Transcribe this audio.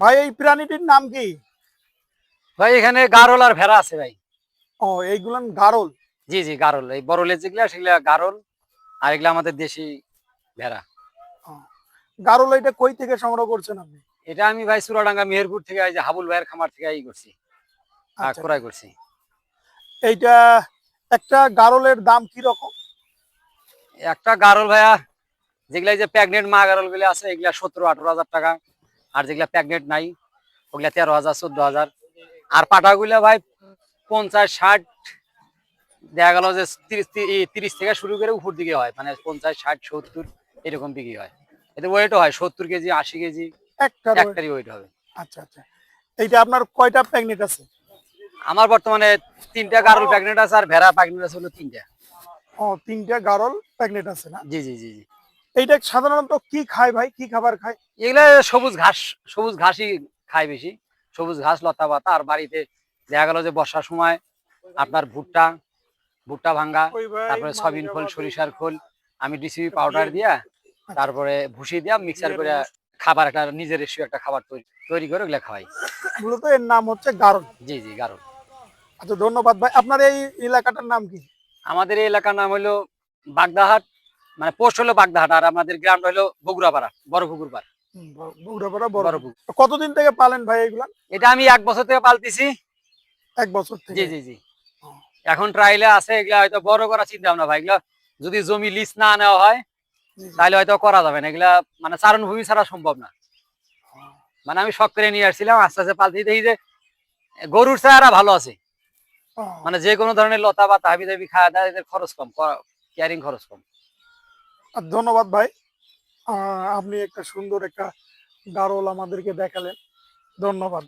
ভাই এই প্রাণীটির নাম কি? ভাই এখানে গারল আর ভেড়া আছে ভাই। ও এইগুলান গারল? জি জি গারল। এই বড়লের যেগুলা সেগুলা গারল আর এগুলা আমাদের দেশি ভেড়া। গারল এটা কই থেকে সংগ্রহ করছেন আপনি? এটা আমি ভাই চুরাডাঙ্গা মেহেরপুর থেকে এই যে হাবুল ভাইয়ের খামার থেকে এই করছি। আর আচ্ছা। ক্রয় করছি। এইটা একটা গারলের দাম কি রকম? একটা গারল ভাইয়া যেগুলা এই যে প্যাগনেট মা গারলগুলো আছে এগুলা সতেরো আঠারো হাজার টাকা। আর যেগুলা প্যাগনেট নাই ওগুলা তেরো হাজার চোদ্দ হাজার। আর পাটাগুলা ভাই পঞ্চাশ ষাট দেখা গেল যে তিরিশ থেকে শুরু করে উপর দিকে হয় মানে পঞ্চাশ ষাট সত্তর এরকম বিক্রি হয়। এতে ওয়েটও হয় সত্তর কেজি আশি কেজি একটা একটারই ওয়েট হবে। আচ্ছা আচ্ছা। এইটা আপনার কয়টা প্যাগনেট আছে? আমার বর্তমানে তিনটা গারল প্যাগনেট আছে আর ভেড়া প্যাগনেট আছে হলো তিনটা। ও তিনটা গারল প্যাগনেট আছে না? জি জি জি জি। এইটা সাধারণত কি খায় ভাই? কি খাবার খায়? এগুলা সবুজ ঘাস সবুজ ঘাসই খায় বেশি। সবুজ ঘাস লতা পাতা। আর বাড়িতে দেখা গেল যে বর্ষার সময় আপনার ভুট্টা ভুট্টা ভাঙ্গা তারপরে সয়াবিন খোল সরিষার খোল। আমি ডিসিবি পাউডার দিয়া তারপরে ভুসি দিয়া মিক্সার করে খাবার একটা নিজের রেসিপি একটা খাবার তৈরি তৈরি করে ওগুলা খাওয়াই। মূলত এর নাম হচ্ছে গারল। জি জি গারল। আচ্ছা ধন্যবাদ ভাই। আপনার এই এলাকাটার নাম কি? আমাদের এই এলাকার নাম হলো বাগদাহাট। মানে পোস্ট হলো বাগদাহাট আর আমাদের গ্রামটা হলো বগুড়াপাড়া বড় পুকুর পাড় বগুড়াপাড়া বড় বড় পুকুর কতদিন থেকে পালেন ভাই এগুলা? এটা আমি এক বছর থেকে পালতেছি। এক বছর থেকে? জি জি জি। এখন ট্রাইলে আছে এগুলা হয়তো বড় করা চিন্তা ভাবনা ভাই। এগুলা যদি জমি লিজ না নেওয়া হয়। তাহলে হয়তো করা যাবে না। এগুলা মানে চারণ ভূমি ছাড়া সম্ভব না। মানে আমি শখ করে নিয়ে আসছিলাম আস্তে আস্তে পালতে দেখি যে গরুর চেহারা ভালো আছে। মানে যে কোনো ধরনের লতা বা তাহাবি দাবি খাওয়া দাওয়া এদের খরচ কম কেয়ারিং খরচ কম। ধন্যবাদ ভাই। আপনি একটা সুন্দর একটা গারল আমাদেরকে দেখালেন। ধন্যবাদ।